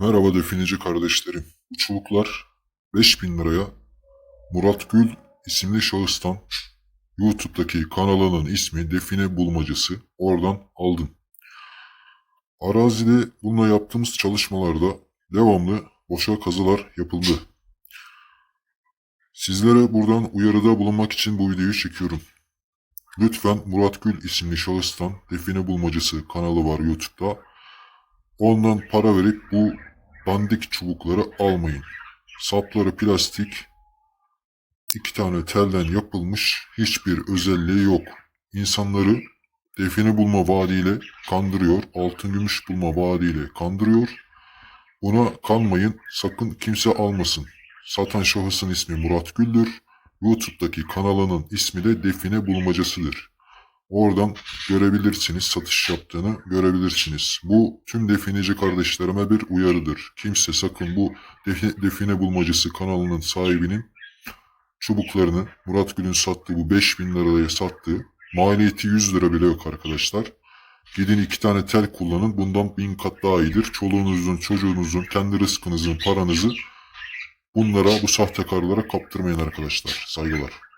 Merhaba defineci kardeşlerim. Bu çubuklar 5000 liraya Murat Gül isimli şahıstan YouTube'daki kanalının ismi Define Bulmacası. Oradan aldım. Arazide bununla yaptığımız çalışmalarda devamlı boşa kazılar yapıldı. Sizlere buradan uyarıda bulunmak için bu videoyu çekiyorum. Lütfen Murat Gül isimli şahıstan Define Bulmacası kanalı var YouTube'da. Ondan para verip bu dandik çubukları almayın. Sapları plastik, iki tane telden yapılmış hiçbir özelliği yok. İnsanları define bulma vaadiyle kandırıyor, altın gümüş bulma vaadiyle kandırıyor. Buna kanmayın, sakın kimse almasın. Satan şahısın ismi Murat Güldür. YouTube'daki kanalının ismi de Define Bulmacasıdır. Oradan görebilirsiniz, satış yaptığını görebilirsiniz. Bu tüm defineci kardeşlerime bir uyarıdır. Kimse sakın bu defi- define bulmacası kanalının sahibinin çubuklarını Murat Gül'ün sattığı bu 5000 liraya sattığı maliyeti 100 lira bile yok arkadaşlar. Gidin iki tane tel kullanın bundan bin kat daha iyidir. Çoluğunuzun, çocuğunuzun, kendi rızkınızın, paranızı bunlara, bu sahtekarlara kaptırmayın arkadaşlar. Saygılar.